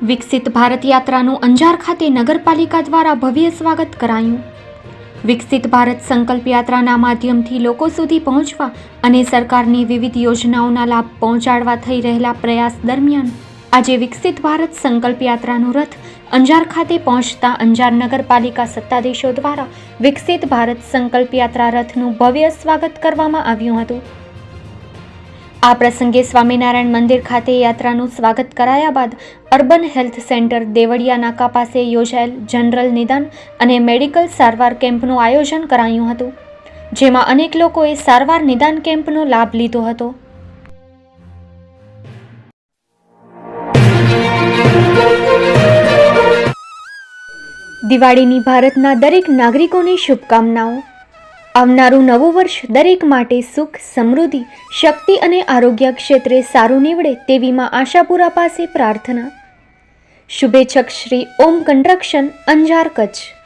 વિકસિત ભારત યાત્રાનું અંજાર ખાતે નગરપાલિકા દ્વારા ભવ્ય સ્વાગત કરાયું. વિકસિત ભારત સંકલ્પ યાત્રાના માધ્યમથી લોકો સુધી પહોંચવા અને સરકારની વિવિધ યોજનાઓના લાભ પહોંચાડવા થઈ રહેલા પ્રયાસ દરમિયાન આજે વિકસિત ભારત સંકલ્પ યાત્રાનું રથ અંજાર ખાતે પહોંચતા અંજાર નગરપાલિકા સત્તાધીશો દ્વારા વિકસિત ભારત સંકલ્પ યાત્રા રથનું ભવ્ય સ્વાગત કરવામાં આવ્યું હતું. આ પ્રસંગે સ્વામિનારાયણ મંદિર ખાતે યાત્રાનું સ્વાગત કરાયા બાદ urban health centre Devaliya Naka પાસે યોજાયેલ જનરલ નિદાન અને મેડિકલ સારવાર કેમ્પનું આયોજન કરાયું હતું, જેમાં અનેક લોકોએ સારવાર નિદાન કેમ્પનો લાભ લીધો હતો. દિવાળીની ભારતના દરેક નાગરિકોની શુભકામનાઓ. આવનારું નવું વર્ષ દરેક માટે સુખ, સમૃદ્ધિ, શક્તિ અને આરોગ્ય ક્ષેત્રે સારું નીવડે તેવી માં આશાપુરા પાસે પ્રાર્થના. શુભેચ્છક શ્રી ઓમ કન્સ્ટ્રક્શન અંજાર કચ્છ.